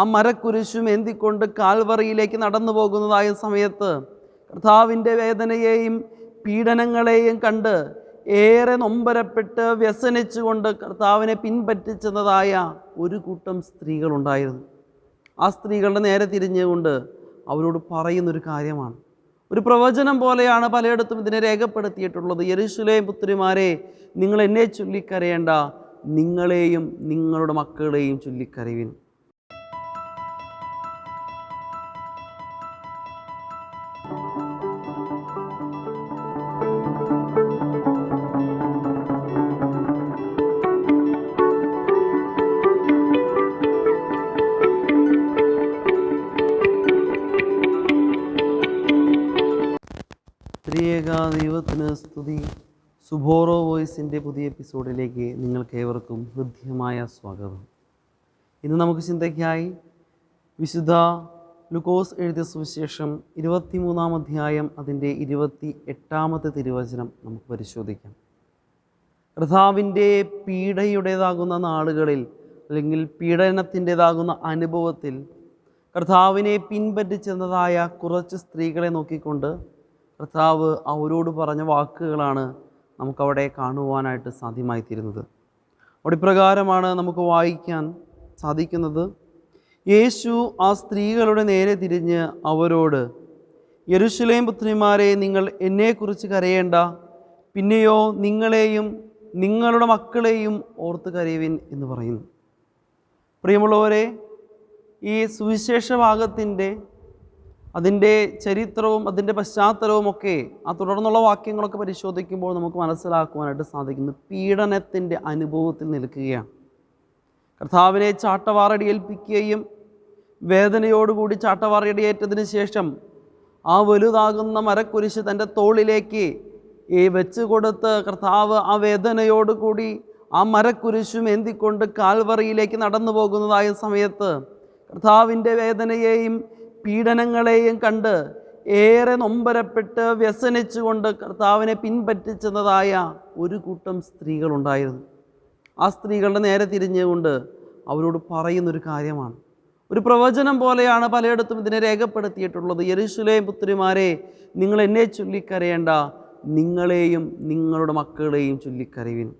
ആ മരക്കുരിശും എന്തിക്കൊണ്ട് കാൽവറിയിലേക്ക് നടന്നു പോകുന്നതായ സമയത്ത് കർത്താവിന്റെ വേദനയെയും പീഡനങ്ങളെയും കണ്ട് ഏറെ നൊമ്പരപ്പെട്ട് വ്യസനിച്ചുകൊണ്ട് കർത്താവിനെ പിൻപറ്റിച്ചെന്നതായ ഒരു കൂട്ടം സ്ത്രീകളുണ്ടായിരുന്നു. ആ സ്ത്രീകളുടെ നേരെ തിരിഞ്ഞുകൊണ്ട് അവരോട് പറയുന്നൊരു കാര്യമാണ്. ഒരു പ്രവചനം പോലെയാണ് പലയിടത്തും ഇതിനെ രേഖപ്പെടുത്തിയിട്ടുള്ളത്. യെരുശലേം പുത്രിമാരെ നിങ്ങൾ എന്നെ ചൊല്ലിക്കരയേണ്ട നിങ്ങളെയും നിങ്ങളുടെ മക്കളെയും ചൊല്ലിക്കരയുവിൻ ത്രിയേക ദൈവത്തിന് സ്തുതി. സുബോറോ വോയിസിന്റെ പുതിയ എപ്പിസോഡിലേക്ക് നിങ്ങൾക്ക് ഏവർക്കും ഹൃദ്യമായ സ്വാഗതം. ഇന്ന് നമുക്ക് ചിന്തയ്ക്കായി വിശുദ്ധ ലുക്കോസ് എഴുതിയ സുവിശേഷം ഇരുപത്തിമൂന്നാം അധ്യായം അതിന്റെ ഇരുപത്തി എട്ടാമത്തെ തിരുവചനം നമുക്ക് പരിശോധിക്കാം. കർത്താവിന്റെ പീഡയുടേതാകുന്ന നാളുകളിൽ അല്ലെങ്കിൽ പീഡനത്തിന്റെതാകുന്ന അനുഭവത്തിൽ കർത്താവിനെ പിൻപറ്റിച്ചെന്നതായ കുറച്ച് സ്ത്രീകളെ നോക്കിക്കൊണ്ട് കർത്താവ് അവരോട് പറഞ്ഞ വാക്കുകളാണ് നമുക്കവിടെ കാണുവാനായിട്ട് സാധ്യമായിത്തീരുന്നത്. അവിടെ ഇപ്രകാരമാണ് നമുക്ക് വായിക്കാൻ സാധിക്കുന്നത്. യേശു ആ സ്ത്രീകളുടെ നേരെ തിരിഞ്ഞ് അവരോട് യരുഷലേം പുത്രിമാരെ നിങ്ങൾ എന്നെക്കുറിച്ച് കരയേണ്ട. പിന്നെയോ നിങ്ങളെയും നിങ്ങളുടെ മക്കളെയും ഓർത്ത് കരയുവിൻ എന്ന് പറയുന്നു. പ്രിയമുള്ളവരെ ഈ സുവിശേഷ ഭാഗത്തിന്റെ അതിന്റെ ചരിത്രവും അതിന്റെ പശ്ചാത്തലവും ഒക്കെ ആ തുടർന്നുള്ള വാക്യങ്ങളൊക്കെ പരിശോധിക്കുമ്പോൾ നമുക്ക് മനസ്സിലാക്കുവാനായിട്ട് സാധിക്കുന്നു പീഡനത്തിന്റെ അനുഭവത്തിൽ നിൽക്കുകയാണ്. കർത്താവിനെ ചാട്ടവാറടി ഏൽപ്പിക്കുകയും വേദനയോടുകൂടി ചാട്ടവാറടിയേറ്റതിന് ശേഷം ആ വലുതാകുന്ന മരക്കുരിശ് തന്റെ തോളിലേക്ക് ഈ വെച്ച് കൊടുത്ത് കർത്താവ് ആ വേദനയോടുകൂടി ആ മരക്കുരിശും എന്തിക്കൊണ്ട് കാൽവറിയിലേക്ക് നടന്നു പോകുന്നതായ സമയത്ത് കർത്താവിന്റെ വേദനയെയും പീഡനങ്ങളെയും കണ്ട് ഏറെ നൊമ്പരപ്പെട്ട് വ്യസനിച്ചുകൊണ്ട് കർത്താവിനെ പിൻപറ്റിച്ചെന്നതായ ഒരു കൂട്ടം സ്ത്രീകളുണ്ടായിരുന്നു. ആ സ്ത്രീകളുടെ നേരെ തിരിഞ്ഞുകൊണ്ട് അവരോട് പറയുന്നൊരു കാര്യമാണ്. ഒരു പ്രവചനം പോലെയാണ് പലയിടത്തും ഇതിനെ രേഖപ്പെടുത്തിയിട്ടുള്ളത്. യെരുശലേം പുത്രിമാരെ നിങ്ങൾ എന്നെ ചൊല്ലിക്കരയേണ്ട നിങ്ങളെയും നിങ്ങളുടെ മക്കളെയും ചൊല്ലിക്കരവിൻ.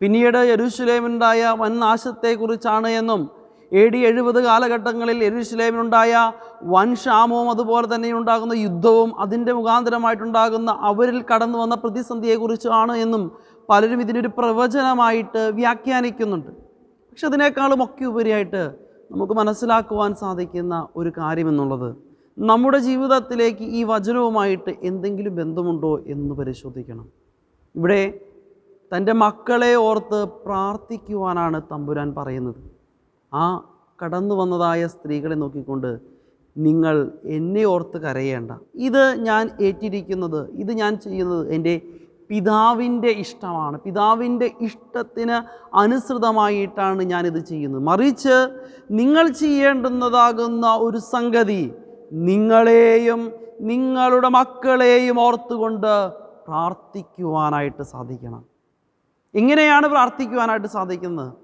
പിന്നീട് യരുശുലേമുണ്ടായ വൻ നാശത്തെക്കുറിച്ചാണ് എന്നും എ ഡി എഴുപത് കാലഘട്ടങ്ങളിൽ യെരുശലേമിനുണ്ടായ വൻ ക്ഷാമവും അതുപോലെ തന്നെ ഉണ്ടാകുന്ന യുദ്ധവും അതിന്റെ മുഖാന്തരമായിട്ടുണ്ടാകുന്ന അവരിൽ കടന്നു വന്ന പ്രതിസന്ധിയെക്കുറിച്ചാണ് എന്നും പലരും ഇതിനൊരു പ്രവചനമായിട്ട് വ്യാഖ്യാനിക്കുന്നുണ്ട്. പക്ഷെ അതിനേക്കാളും ഒക്കെ ഉപരിയായിട്ട് നമുക്ക് മനസ്സിലാക്കുവാൻ സാധിക്കുന്ന ഒരു കാര്യമെന്നുള്ളത് നമ്മുടെ ജീവിതത്തിലേക്ക് ഈ വചനവുമായിട്ട് എന്തെങ്കിലും ബന്ധമുണ്ടോ എന്ന് പരിശോധിക്കണം. ഇവിടെ തന്റെ മക്കളെ ഓർത്ത് പ്രാർത്ഥിക്കുവാനാണ് തമ്പുരാൻ പറയുന്നത്. ആ കടന്നു വന്നതായ സ്ത്രീകളെ നോക്കിക്കൊണ്ട് നിങ്ങൾ എന്നെ ഓർത്ത് കരയേണ്ട. ഇത് ഞാൻ ഏറ്റിരിക്കുന്നത് ഇത് ഞാൻ ചെയ്യുന്നത് എന്റെ പിതാവിന്റെ ഇഷ്ടമാണ്. പിതാവിന്റെ ഇഷ്ടത്തിന് അനുസൃതമായിട്ടാണ് ഞാനിത് ചെയ്യുന്നത്. മറിച്ച് നിങ്ങൾ ചെയ്യേണ്ടുന്നതാകുന്ന ഒരു സംഗതി നിങ്ങളെയും നിങ്ങളുടെ മക്കളെയും ഓർത്തുകൊണ്ട് പ്രാർത്ഥിക്കുവാനായിട്ട് സാധിക്കണം. എങ്ങനെയാണ് പ്രാർത്ഥിക്കുവാനായിട്ട് സാധിക്കുന്നത്?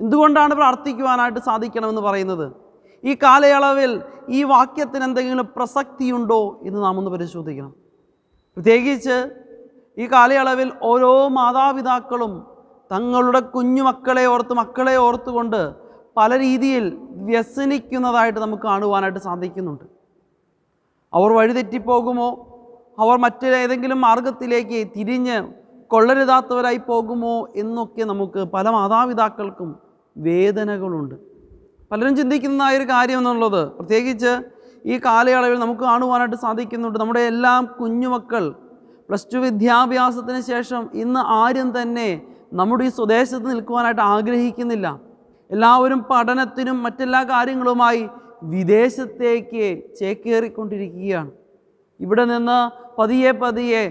എന്തുകൊണ്ടാണ് പ്രാർത്ഥിക്കുവാനായിട്ട് സാധിക്കണമെന്ന് പറയുന്നത്? ഈ കാലയളവിൽ ഈ വാക്യത്തിന് എന്തെങ്കിലും പ്രസക്തിയുണ്ടോ എന്ന് നാം ഒന്ന് പരിശോധിക്കണം. പ്രത്യേകിച്ച് ഈ കാലയളവിൽ ഓരോ മാതാപിതാക്കളും തങ്ങളുടെ കുഞ്ഞുമക്കളെ ഓർത്ത് മക്കളെ ഓർത്തുകൊണ്ട് പല രീതിയിൽ വ്യസനിക്കുന്നതായിട്ട് നമുക്ക് കാണുവാനായിട്ട് സാധിക്കുന്നുണ്ട്. അവർ വഴിതെറ്റിപ്പോകുമോ? അവർ മറ്റേതെങ്കിലും മാർഗത്തിലേക്ക് തിരിഞ്ഞ് കൊള്ളരുതാത്തവരായി പോകുമോ എന്നൊക്കെ നമുക്ക് പല മാതാപിതാക്കൾക്കും വേദനകളുണ്ട്. പലരും ചിന്തിക്കുന്നതായ ഒരു കാര്യം എന്നുള്ളത് പ്രത്യേകിച്ച് ഈ കാലയളവിൽ നമുക്ക് കാണുവാനായിട്ട് സാധിക്കുന്നുണ്ട്. നമ്മുടെ എല്ലാ കുഞ്ഞുമക്കൾ പ്ലസ് ടു വിദ്യാഭ്യാസത്തിന് ശേഷം ഇന്ന് ആരും തന്നെ നമ്മുടെ ഈ സ്വദേശത്ത് നിൽക്കുവാനായിട്ട് ആഗ്രഹിക്കുന്നില്ല. എല്ലാവരും പഠനത്തിനും മറ്റെല്ലാ കാര്യങ്ങളുമായി വിദേശത്തേക്ക് ചേക്കേറിക്കൊണ്ടിരിക്കുകയാണ്. ഇവിടെ നിന്ന് പതിയെ പതിയെ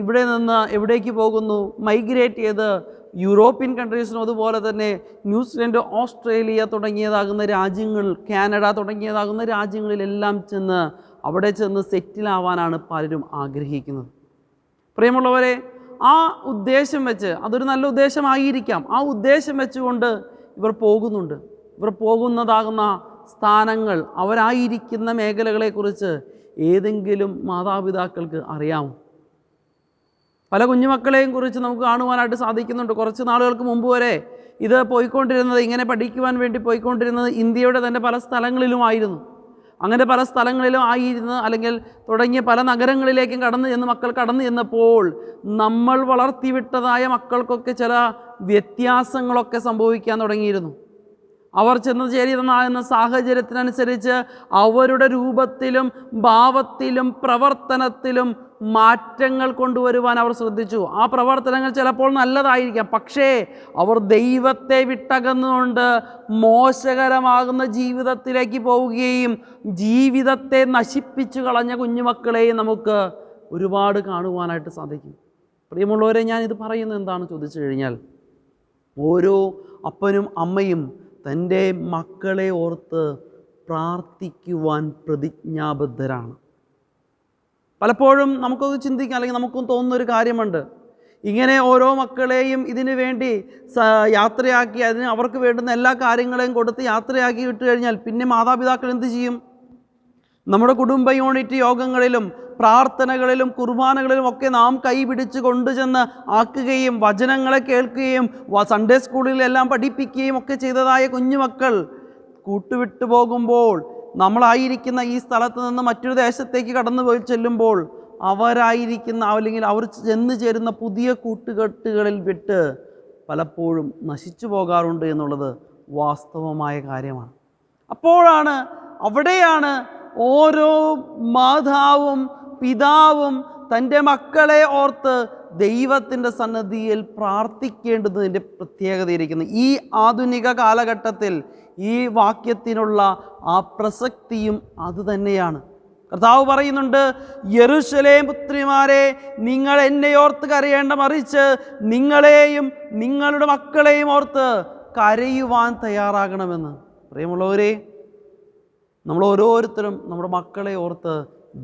ഇവിടെ നിന്ന് എവിടേക്ക് പോകുന്നു? മൈഗ്രേറ്റ് ചെയ്ത് യൂറോപ്യൻ കൺട്രീസിനും അതുപോലെ തന്നെ ന്യൂസിലൻഡ് ഓസ്ട്രേലിയ തുടങ്ങിയതാകുന്ന രാജ്യങ്ങൾ കാനഡ തുടങ്ങിയതാകുന്ന രാജ്യങ്ങളിലെല്ലാം ചെന്ന് അവിടെ ചെന്ന് സെറ്റിലാവാനാണ് പലരും ആഗ്രഹിക്കുന്നത്. പ്രിയമുള്ളവരെ ആ ഉദ്ദേശം വെച്ച് അതൊരു നല്ല ഉദ്ദേശമായിരിക്കാം. ആ ഉദ്ദേശം വെച്ചുകൊണ്ട് ഇവർ പോകുന്നുണ്ട്. ഇവർ പോകുന്നതാകുന്ന സ്ഥാനങ്ങൾ അവരായിരിക്കുന്ന മേഖലകളെക്കുറിച്ച് ഏതെങ്കിലും മാതാപിതാക്കൾക്ക് അറിയാമോ? പല കുഞ്ഞുമക്കളെയും കുറിച്ച് നമുക്ക് കാണുവാനായിട്ട് സാധിക്കുന്നുണ്ട്. കുറച്ച് നാളുകൾക്ക് മുമ്പ് വരെ ഇത് പോയിക്കൊണ്ടിരുന്നത് ഇങ്ങനെ പഠിക്കുവാൻ വേണ്ടി പോയിക്കൊണ്ടിരുന്നത് ഇന്ത്യയുടെ തന്നെ പല സ്ഥലങ്ങളിലുമായിരുന്നു. അങ്ങനെ പല സ്ഥലങ്ങളിലും ആയിരുന്നു. അല്ലെങ്കിൽ തുടങ്ങിയ പല നഗരങ്ങളിലേക്കും കടന്നു ചെന്ന് മക്കൾ കടന്നു ചെന്നപ്പോൾ നമ്മൾ വളർത്തിവിട്ടതായ മക്കൾക്കൊക്കെ ചില വ്യത്യാസങ്ങളൊക്കെ സംഭവിക്കാൻ തുടങ്ങിയിരുന്നു. അവർ ചെന്ന് ചേരുന്നതാകുന്ന സാഹചര്യത്തിനനുസരിച്ച് അവരുടെ രൂപത്തിലും ഭാവത്തിലും പ്രവർത്തനത്തിലും മാറ്റങ്ങൾ കൊണ്ടുവരുവാൻ അവർ ശ്രദ്ധിച്ചു. ആ പ്രവർത്തനങ്ങൾ ചിലപ്പോൾ നല്ലതായിരിക്കാം. പക്ഷേ അവർ ദൈവത്തെ വിട്ടകന്നുകൊണ്ട് മോശകരമാകുന്ന ജീവിതത്തിലേക്ക് പോവുകയും ജീവിതത്തെ നശിപ്പിച്ചു കളഞ്ഞ കുഞ്ഞുമക്കളെയും നമുക്ക് ഒരുപാട് കാണുവാനായിട്ട് സാധിക്കും. പ്രിയമുള്ളവരെ ഞാൻ ഇത് പറയുന്നത് എന്താണെന്ന് ചോദിച്ചു കഴിഞ്ഞാൽ ഓരോ അപ്പനും അമ്മയും തന്റെ മക്കളെ ഓർത്ത് പ്രാർത്ഥിക്കുവാൻ പ്രതിജ്ഞാബദ്ധരാണ്. പലപ്പോഴും നമുക്കൊന്ന് ചിന്തിക്കാം അല്ലെങ്കിൽ നമുക്കും തോന്നുന്ന ഒരു കാര്യമുണ്ട്. ഇങ്ങനെ ഓരോ മക്കളെയും ഇതിനു വേണ്ടി യാത്രയാക്കി അതിന് അവർക്ക് വേണ്ടുന്ന എല്ലാ കാര്യങ്ങളെയും കൊടുത്ത് യാത്രയാക്കി വിട്ട് കഴിഞ്ഞാൽ പിന്നെ മാതാപിതാക്കൾ എന്ത് ചെയ്യും? നമ്മുടെ കുടുംബ യൂണിറ്റ് യോഗങ്ങളിലും പ്രാർത്ഥനകളിലും കുർബാനകളിലും ഒക്കെ നാം കൈപിടിച്ച് കൊണ്ടുചെന്ന് ആക്കുകയും വചനങ്ങളെ കേൾക്കുകയും സൺഡേ സ്കൂളിലെല്ലാം പഠിപ്പിക്കുകയും ഒക്കെ ചെയ്തതായ കുഞ്ഞുമക്കൾ കൂട്ടുവിട്ടു പോകുമ്പോൾ നമ്മളായിരിക്കുന്ന ഈ സ്ഥലത്ത് നിന്ന് മറ്റൊരു ദേശത്തേക്ക് കടന്നു പോയി ചെല്ലുമ്പോൾ അവരായിരിക്കുന്ന അല്ലെങ്കിൽ അവർ ചെന്ന് ചേരുന്ന പുതിയ കൂട്ടുകെട്ടുകളിൽ വിട്ട് പലപ്പോഴും നശിച്ചു പോകാറുണ്ട് എന്നുള്ളത് വാസ്തവമായ കാര്യമാണ്. അപ്പോഴാണ് അവിടെയാണ് ഓരോ മാതാവും പിതാവും തന്റെ മക്കളെ ഓർത്ത് ദൈവത്തിന്റെ സന്നദ്ധിയിൽ പ്രാർത്ഥിക്കേണ്ടതിന്റെ പ്രത്യേകതയിരിക്കുന്നു. ഈ ആധുനിക കാലഘട്ടത്തിൽ ഈ വാക്യത്തിനുള്ള ആ പ്രസക്തിയും അതുതന്നെയാണ് കർത്താവ് പറയുന്നുണ്ട് യെരുശലേം പുത്രിമാരെ നിങ്ങൾ എന്നെ ഓർത്ത് കരയേണ്ട മറിച്ച് നിങ്ങളെയും നിങ്ങളുടെ മക്കളെയും ഓർത്ത് കരയുവാൻ തയ്യാറാകണമെന്ന്. പ്രിയമുള്ളവരെ നമ്മൾ ഓരോരുത്തരും നമ്മുടെ മക്കളെ ഓർത്ത്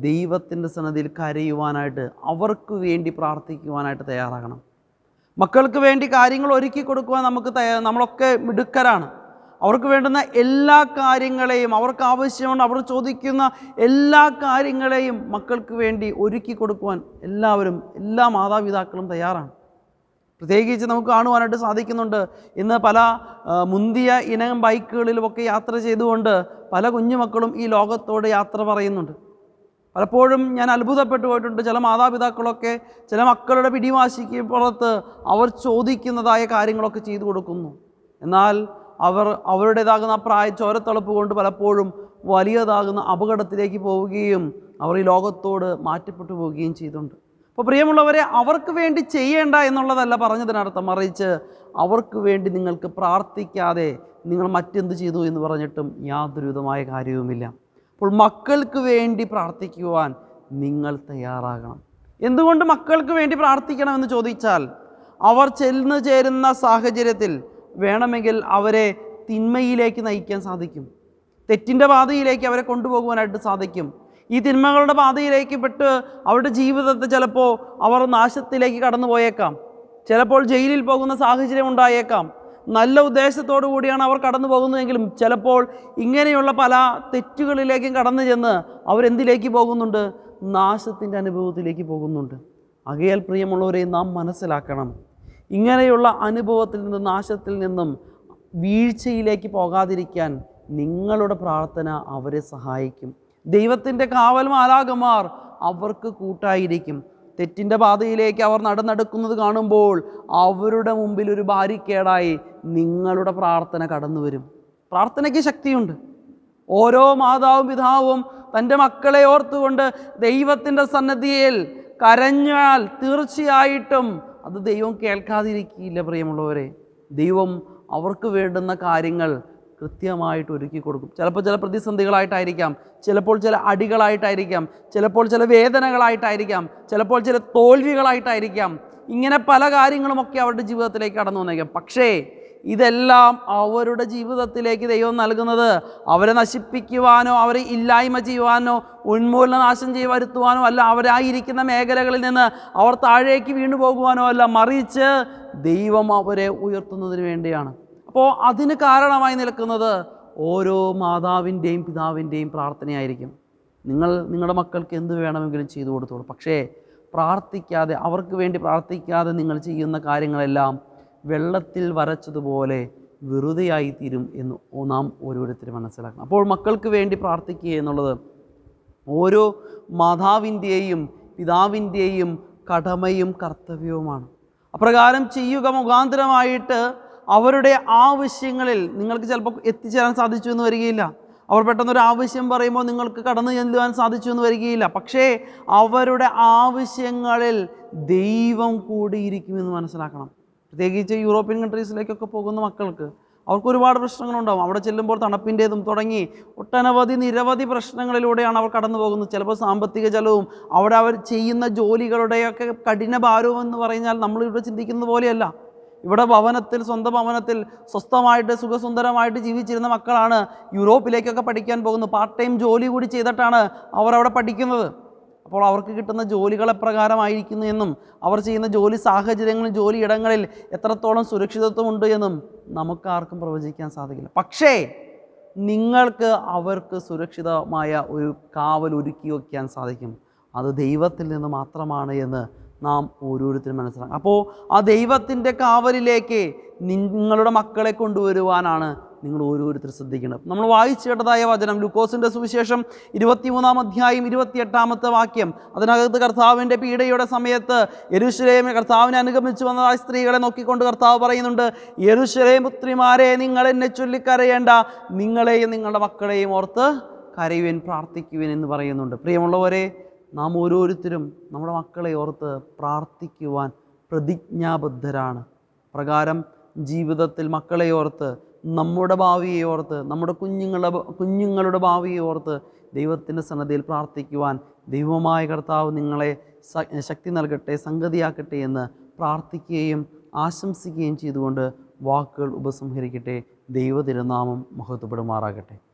ദൈവത്തിന്റെ സന്നദ്ധിയിൽ കരയുവാനായിട്ട് അവർക്ക് വേണ്ടി പ്രാർത്ഥിക്കുവാനായിട്ട് തയ്യാറാകണം. മക്കൾക്ക് വേണ്ടി കാര്യങ്ങൾ ഒരുക്കി കൊടുക്കുവാൻ നമുക്ക് തയ്യാ നമ്മളൊക്കെ മിടുക്കരാണ്. അവർക്ക് വേണ്ടുന്ന എല്ലാ കാര്യങ്ങളെയും അവർക്ക് ആവശ്യമുണ്ട് അവർ ചോദിക്കുന്ന എല്ലാ കാര്യങ്ങളെയും മക്കൾക്ക് വേണ്ടി ഒരുക്കി കൊടുക്കുവാൻ എല്ലാവരും എല്ലാ മാതാപിതാക്കളും തയ്യാറാണ്. പ്രത്യേകിച്ച് നമുക്ക് കാണുവാനായിട്ട് സാധിക്കുന്നുണ്ട് ഇന്ന് പല മുന്തിയ ഇനം ബൈക്കുകളിലുമൊക്കെ യാത്ര ചെയ്തുകൊണ്ട് പല കുഞ്ഞുമക്കളും ഈ ലോകത്തോട് യാത്ര പറയുന്നുണ്ട്. പലപ്പോഴും ഞാൻ അത്ഭുതപ്പെട്ടു പോയിട്ടുണ്ട്. ചില മാതാപിതാക്കളൊക്കെ ചില മക്കളുടെ പിടിവാശിക്ക് പുറത്ത് അവർ ചോദിക്കുന്നതായ കാര്യങ്ങളൊക്കെ ചെയ്തു കൊടുക്കുന്നു. എന്നാൽ അവർ അവരുടേതാകുന്ന പ്രായ ചോരത്തളപ്പ് കൊണ്ട് പലപ്പോഴും വലിയതാകുന്ന അപകടത്തിലേക്ക് പോവുകയും അവർ ഈ ലോകത്തോട് മാറ്റപ്പെട്ടു പോവുകയും ചെയ്തിട്ടുണ്ട് അപ്പോൾ പ്രിയമുള്ളവരെ അവർക്ക് വേണ്ടി ചെയ്യേണ്ട എന്നുള്ളതല്ല പറഞ്ഞതിനർത്ഥം. മറിച്ച് അവർക്ക് വേണ്ടി നിങ്ങൾക്ക് പ്രാർത്ഥിക്കാതെ നിങ്ങൾ മറ്റെന്ത് ചെയ്തു എന്ന് പറഞ്ഞിട്ടും യാതൊരുവിധമായ കാര്യവുമില്ല. അപ്പോൾ മക്കൾക്ക് വേണ്ടി പ്രാർത്ഥിക്കുവാൻ നിങ്ങൾ തയ്യാറാകണം. എന്തുകൊണ്ട് മക്കൾക്ക് വേണ്ടി പ്രാർത്ഥിക്കണമെന്ന് ചോദിച്ചാൽ അവർ ചെന്ന് ചേരുന്ന സാഹചര്യത്തിൽ വേണമെങ്കിൽ അവരെ തിന്മയിലേക്ക് നയിക്കാൻ സാധിക്കും. തെറ്റിന്റെ പാതയിലേക്ക് അവരെ കൊണ്ടുപോകുവാനായിട്ട് സാധിക്കും. ഈ തിന്മകളുടെ പാതയിലേക്ക് പെട്ട് അവരുടെ ജീവിതത്തെ ചിലപ്പോൾ അവർ നാശത്തിലേക്ക് കടന്നു പോയേക്കാം ചിലപ്പോൾ ജയിലിൽ പോകുന്ന സാഹചര്യം ഉണ്ടായേക്കാം. നല്ല ഉദ്ദേശത്തോടു കൂടിയാണ് അവർ കടന്നു പോകുന്നതെങ്കിലും ചിലപ്പോൾ ഇങ്ങനെയുള്ള പല തെറ്റുകളിലേക്കും കടന്നു ചെന്ന് അവരെന്തിലേക്ക് പോകുന്നുണ്ട്? നാശത്തിന്റെ അനുഭവത്തിലേക്ക് പോകുന്നുണ്ട്. അകയാൽ പ്രിയമുള്ളവരെ നാം മനസ്സിലാക്കണം. ഇങ്ങനെയുള്ള അനുഭവത്തിൽ നിന്നും നാശത്തിൽ നിന്നും വീഴ്ചയിലേക്ക് പോകാതിരിക്കാൻ നിങ്ങളുടെ പ്രാർത്ഥന അവരെ സഹായിക്കും. ദൈവത്തിന്റെ കാവൽ മാലാകമാർ അവർക്ക് കൂട്ടായിരിക്കും. തെറ്റിന്റെ പാതയിലേക്ക് അവർ നടന്നെടുക്കുന്നത് കാണുമ്പോൾ അവരുടെ മുമ്പിൽ ഒരു ബാരിക്കേടായി നിങ്ങളുടെ പ്രാർത്ഥന കടന്നു വരും പ്രാർത്ഥനയ്ക്ക് ശക്തിയുണ്ട്. ഓരോ മാതാവും പിതാവും തന്റെ മക്കളെ ഓർത്തുകൊണ്ട് ദൈവത്തിന്റെ സന്നദ്ധിയിൽ കരഞ്ഞാൽ തീർച്ചയായിട്ടും അത് ദൈവം കേൾക്കാതിരിക്കില്ല പ്രിയമുള്ളവരെ. ദൈവം അവർക്ക് വേണ്ടുന്ന കാര്യങ്ങൾ കൃത്യമായിട്ട് ഒരുക്കി കൊടുക്കും. ചിലപ്പോൾ ചില പ്രതിസന്ധികളായിട്ടായിരിക്കാം ചിലപ്പോൾ ചില അടികളായിട്ടായിരിക്കാം ചിലപ്പോൾ ചില വേദനകളായിട്ടായിരിക്കാം ചിലപ്പോൾ ചില തോൽവികളായിട്ടായിരിക്കാം. ഇങ്ങനെ പല കാര്യങ്ങളുമൊക്കെ അവരുടെ ജീവിതത്തിലേക്ക് കടന്നു വന്നേക്കാം. പക്ഷേ ഇതെല്ലാം അവരുടെ ജീവിതത്തിലേക്ക് ദൈവം നൽകുന്നത്. അവരെ നശിപ്പിക്കുവാനോ അവരെ ഇല്ലായ്മ ചെയ്യുവാനോ ഉന്മൂലനാശം ചെയ്ത് വരുത്തുവാനോ അല്ല അവരായിരിക്കുന്ന മേഖലകളിൽ നിന്ന് അവർ താഴേക്ക് വീണു പോകുവാനോ അല്ല മറിച്ച് ദൈവം അവരെ ഉയർത്തുന്നതിന് വേണ്ടിയാണ്. അപ്പോൾ അതിന് കാരണമായി നിൽക്കുന്നത് ഓരോ മാതാവിന്റെയും പിതാവിന്റെയും പ്രാർത്ഥനയായിരിക്കും. നിങ്ങൾ നിങ്ങളുടെ മക്കൾക്ക് എന്ത് വേണമെങ്കിലും ചെയ്തു കൊടുത്തോളൂ. പക്ഷേ പ്രാർത്ഥിക്കാതെ അവർക്ക് വേണ്ടി പ്രാർത്ഥിക്കാതെ നിങ്ങൾ ചെയ്യുന്ന കാര്യങ്ങളെല്ലാം വെള്ളത്തിൽ വരച്ചതുപോലെ വെറുതെയായിത്തീരും എന്ന് നാം ഓരോരുത്തരും മനസ്സിലാക്കണം. അപ്പോൾ മക്കൾക്ക് വേണ്ടി പ്രാർത്ഥിക്കുക എന്നുള്ളത് ഓരോ മാതാവിന്റെയും പിതാവിന്റെയും കടമയും കർത്തവ്യവുമാണ്. അപ്രകാരം ചെയ്യുക മുഖാന്തരമായിട്ട് അവരുടെ ആവശ്യങ്ങളിൽ നിങ്ങൾക്ക് ചിലപ്പോൾ എത്തിച്ചേരാൻ സാധിച്ചു എന്ന് വരികയില്ല. അവർ പെട്ടെന്നൊരു ആവശ്യം പറയുമ്പോൾ നിങ്ങൾക്ക് കടന്നു ചെല്ലുവാൻ സാധിച്ചു എന്ന് വരികയില്ല. പക്ഷേ അവരുടെ ആവശ്യങ്ങളിൽ ദൈവം കൂടിയിരിക്കുമെന്ന് മനസ്സിലാക്കണം. പ്രത്യേകിച്ച് യൂറോപ്യൻ കൺട്രീസിലേക്കൊക്കെ പോകുന്ന മക്കൾക്ക് അവർക്ക് ഒരുപാട് പ്രശ്നങ്ങളുണ്ടാവും. അവിടെ ചെല്ലുമ്പോൾ തണുപ്പിന്റേതും തുടങ്ങി ഒട്ടനവധി നിരവധി പ്രശ്നങ്ങളിലൂടെയാണ് അവർ കടന്നു പോകുന്നത്. ചിലപ്പോൾ സാമ്പത്തിക ചെലവും അവിടെ അവർ ചെയ്യുന്ന ജോലികളുടെയൊക്കെ കഠിന ഭാരവും എന്ന് പറഞ്ഞാൽ നമ്മൾ ഇവിടെ ചിന്തിക്കുന്നത് പോലെയല്ല. ഇവിടെ ഭവനത്തിൽ സ്വന്തം ഭവനത്തിൽ സ്വസ്ഥമായിട്ട് സുഖസുന്ദരമായിട്ട് ജീവിച്ചിരുന്ന മക്കളാണ് യൂറോപ്പിലേക്കൊക്കെ പഠിക്കാൻ പോകുന്നത്. പാർട്ട് ടൈം ജോലി കൂടി ചെയ്തിട്ടാണ് അവർ അവിടെ പഠിക്കുന്നത്. അപ്പോൾ അവർക്ക് കിട്ടുന്ന ജോലികൾ എപ്രകാരമായിരിക്കുന്നു എന്നും അവർ ചെയ്യുന്ന ജോലി സാഹചര്യങ്ങളും ജോലിയിടങ്ങളിൽ എത്രത്തോളം സുരക്ഷിതത്വമുണ്ട് എന്നും നമുക്കാർക്കും പ്രവചിക്കാൻ സാധിക്കില്ല. പക്ഷേ നിങ്ങൾക്ക് അവർക്ക് സുരക്ഷിതമായ ഒരു കാവൽ ഒരുക്കി വയ്ക്കാൻ സാധിക്കും. അത് ദൈവത്തിൽ നിന്ന് മാത്രമാണ് എന്ന് നാം ഓരോരുത്തരും മനസ്സിലാക്കണം. അപ്പോൾ ആ ദൈവത്തിന്റെ കാവലിലേക്ക് നിങ്ങളുടെ മക്കളെ കൊണ്ടുവരുവാനാണ് നിങ്ങൾ ഓരോരുത്തർ ശ്രദ്ധിക്കണം. നമ്മൾ വായിച്ചു കേട്ടതായ വചനം ലുക്കോസിന്റെ സുവിശേഷം ഇരുപത്തിമൂന്നാം അധ്യായം ഇരുപത്തിയെട്ടാമത്തെ വാക്യം. അതിനകത്ത് കർത്താവിന്റെ പീഡയുടെ സമയത്ത് യെരുശലേമിൽ കർത്താവിനെ അനുഗമിച്ചു വന്നതായ സ്ത്രീകളെ നോക്കിക്കൊണ്ട് കർത്താവ് പറയുന്നുണ്ട് യെരുശലേം പുത്രിമാരെ നിങ്ങൾ എന്നെ ചൊല്ലിക്കരയേണ്ട. നിങ്ങളെയും നിങ്ങളുടെ മക്കളെയും ഓർത്ത് കരയുവൻ പ്രാർത്ഥിക്കുവൻ എന്ന് പറയുന്നുണ്ട്. പ്രിയമുള്ളവരെ നാം ഓരോരുത്തരും നമ്മുടെ മക്കളെ ഓർത്ത് പ്രാർത്ഥിക്കുവാൻ പ്രതിജ്ഞാബദ്ധരാണ്. പ്രകാരം ജീവിതത്തിൽ മക്കളെ ഓർത്ത് നമ്മുടെ ഭാവിയെ ഓർത്ത് നമ്മുടെ കുഞ്ഞുങ്ങളുടെ കുഞ്ഞുങ്ങളുടെ ഭാവിയെ ഓർത്ത് ദൈവത്തിന്റെ സന്നദ്ധയിൽ പ്രാർത്ഥിക്കുവാൻ ദൈവമായ കർത്താവ് നിങ്ങളെ ശക്തി നൽകട്ടെ സംഗതിയാക്കട്ടെ എന്ന് പ്രാർത്ഥിക്കുകയും ആശംസിക്കുകയും ചെയ്തുകൊണ്ട് വാക്കുകൾ ഉപസംഹരിക്കട്ടെ. ദൈവതിരുനാമം മഹത്വപ്പെടുമാറാകട്ടെ.